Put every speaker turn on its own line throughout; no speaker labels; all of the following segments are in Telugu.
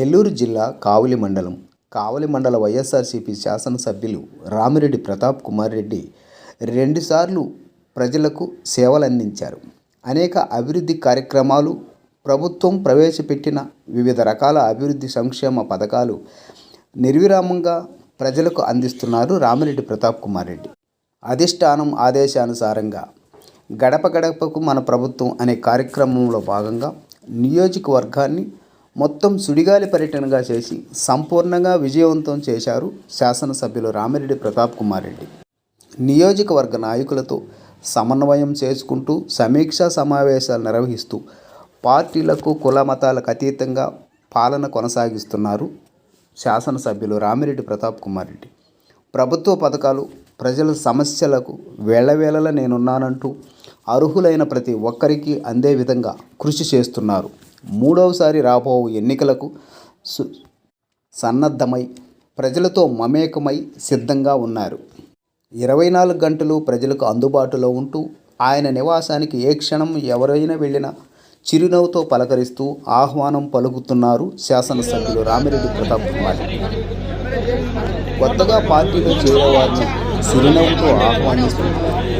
నెల్లూరు జిల్లా కావలి మండలం. కావలి మండల వైఎస్ఆర్సీపీ శాసనసభ్యులు రామిరెడ్డి ప్రతాప్ కుమార్ రెడ్డి రెండుసార్లు ప్రజలకు సేవలందించారు. అనేక అభివృద్ధి కార్యక్రమాలు ప్రభుత్వం ప్రవేశపెట్టిన వివిధ రకాల అభివృద్ధి సంక్షేమ పథకాలు నిర్విరామంగా ప్రజలకు అందిస్తున్నారు రామిరెడ్డి ప్రతాప్ కుమార్ రెడ్డి. అధిష్టానం ఆదేశానుసారంగా గడప గడపకు మన ప్రభుత్వం అనే కార్యక్రమంలో భాగంగా నియోజకవర్గాన్ని మొత్తం సుడిగాలి పర్యటనగా చేసి సంపూర్ణంగా విజయవంతం చేశారు శాసనసభ్యులు రామిరెడ్డి ప్రతాప్ కుమార్ రెడ్డి. నియోజకవర్గ నాయకులతో సమన్వయం చేసుకుంటూ సమీక్షా సమావేశాలు నిర్వహిస్తూ పార్టీలకు కుల మతాలకు అతీతంగా పాలన కొనసాగిస్తున్నారు శాసనసభ్యులు రామిరెడ్డి ప్రతాప్ కుమార్ రెడ్డి. ప్రభుత్వ పథకాలు ప్రజల సమస్యలకు వేళవేళలా నేనున్నానంటూ అర్హులైన ప్రతి ఒక్కరికి అందే విధంగా కృషి చేస్తున్నారు. మూడవసారి రాబో ఎన్నికలకు సు సన్నద్ధమై ప్రజలతో మమేకమై సిద్ధంగా ఉన్నారు. ఇరవై నాలుగు గంటలు ప్రజలకు అందుబాటులో ఉంటూ ఆయన నివాసానికి ఏ క్షణం ఎవరైనా వెళ్ళినా చిరునవ్వుతో పలకరిస్తూ ఆహ్వానం పలుకుతున్నారు శాసనసభ్యులు రామిరెడ్డి ప్రతాప్ కుమార్. కొత్తగా పార్టీలో చేరేవారిని చిరునవ్వుతో ఆహ్వానిస్తూ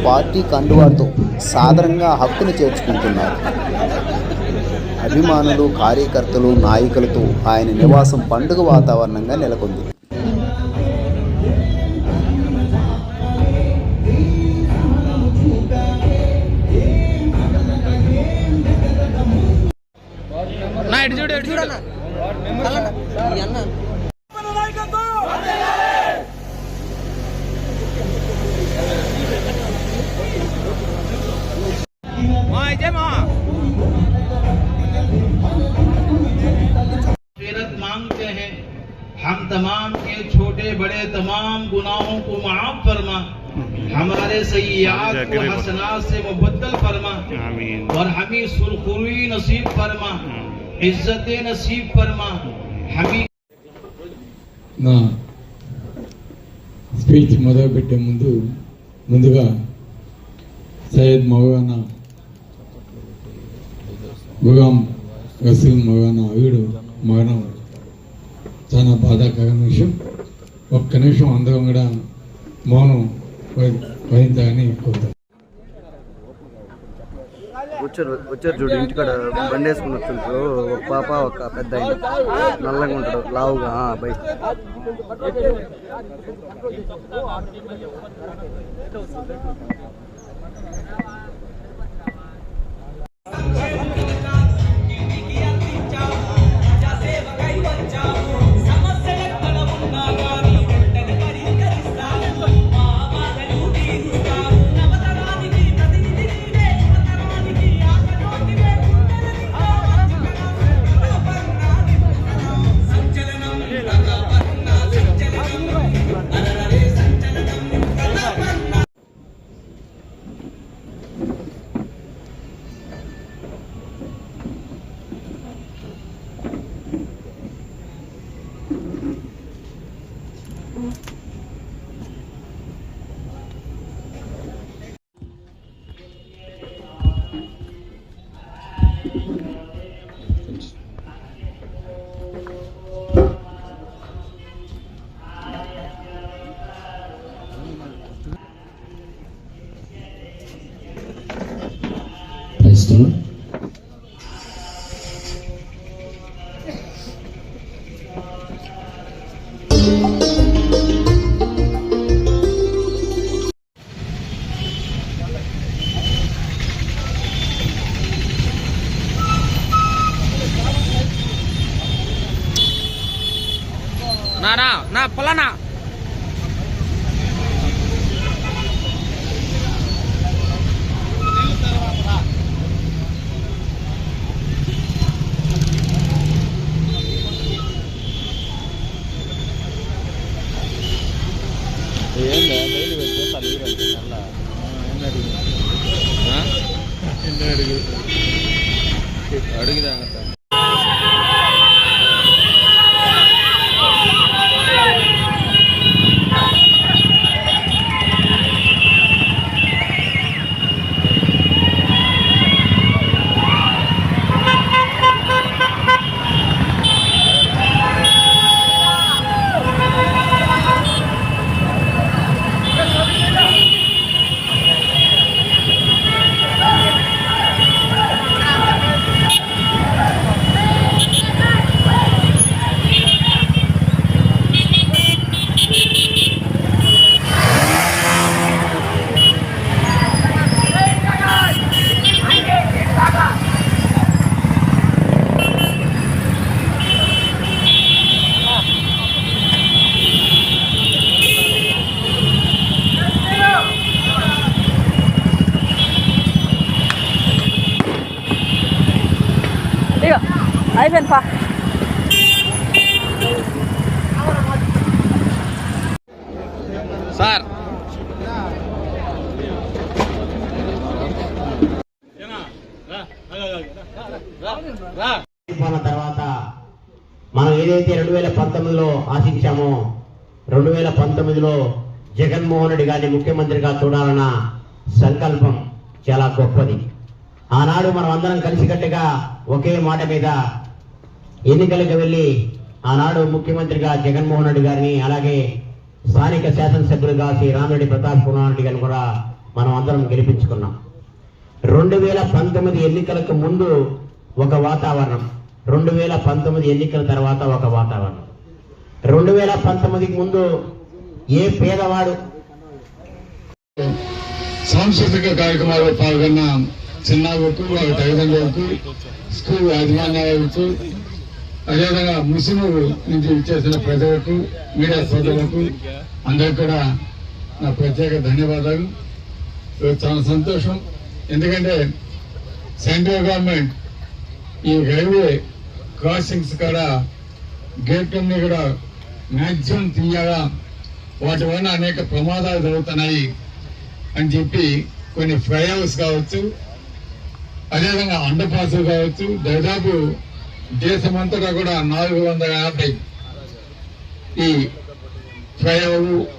పార్టీ కండువాతో సాదరంగా హక్కును చేర్చుకుంటున్నారు. అభిమానులు కార్యకర్తలు నాయకులతో ఆయన నివాసం పండుగ వాతావరణంగా నెలకొంది.
మా అయితే మా.
तमाम के छोटे बड़े तमाम गुनाहों को माफ फरमा हमारे सयाद को हसनात से मुबद्दल फरमा और हमें सुरखुरी नसीब फरमा इज्जत नसीब फरमा हमें
నా స్పీచ్ మొదలుపెట్టే ముందు ముందుగా సయ్యద్ మౌలానా గులాం రసూల్ మౌలానా వీడు మరణం చాలా బాధాకరమైన విషయం. ఒక్క నిమిషం అందరం కూడా మౌనం వహించాలని కోరుతాం.
వచ్చారు వచ్చారు చూడు ఇంటికాడ బండి వేసుకుని వచ్చుంటారు ఒక పాప ఒక పెద్ద ఆయన. నల్లగా ఉంటాడు లావుగా Hm? sini. Nah, nah, nah, pelan nah. ఆ, బై
ప్రస్తుతం
నా నా నా పొలనా అడుగుదా
Thank అయిపోయింది పా.
సార్.
పరిపాలన తర్వాత మనం ఏదైతే రెండు వేల పంతొమ్మిదిలో ఆశించామో రెండు వేల పంతొమ్మిదిలో జగన్మోహన్ రెడ్డి గారిని ముఖ్యమంత్రిగా చూడాలన్న సంకల్పం చాలా గొప్పది. ఆనాడు మనం అందరం కలిసికట్టుగా ఒకే మాట మీద ఎన్నికలకు వెళ్ళి ఆనాడు ముఖ్యమంత్రిగా జగన్మోహన్ రెడ్డి గారిని అలాగే స్థానిక శాసనసభ్యులుగా శ్రీ రామిరెడ్డి ప్రతాప్ కుమార్ రెడ్డి గారిని కూడా మనం అందరం గెలిపించుకున్నాం. రెండు వేల పంతొమ్మిది ఎన్నికలకు ముందు ఒక వాతావరణం రెండు వేల పంతొమ్మిది ఎన్నికల తర్వాత ఒక వాతావరణం. రెండు వేల పంతొమ్మిదికి ముందు ఏ పేదవాడు
సాంస్కృతిక కార్యక్రమాల్లో పాల్గొన్న చిన్నారులకు వాళ్ళ తల్లిదండ్రులకు స్కూల్ యాజమాన్యాలకు అదేవిధంగా ముస్లిం నుంచి ఇచ్చేసిన ప్రజలకు మీడియా సోదరులకు అందరికి కూడా నా ప్రత్యేక ధన్యవాదాలు. చాలా సంతోషం. ఎందుకంటే సెంట్రల్ గవర్నమెంట్ ఈ రైల్వే క్రాసింగ్స్ కాడ గేట్లన్నీ కూడా మ్యాక్సిమం తీయగా వాటి వల్ల అనేక ప్రమాదాలు జరుగుతున్నాయి అని చెప్పి కొన్ని ఫ్లైఓవర్స్ కావచ్చు అదేవిధంగా అండర్ పాస్ కావచ్చు. దాదాపు దేశమంతటా కూడా నాలుగు వందల యాభై ఈ ఫ్లైఓవర్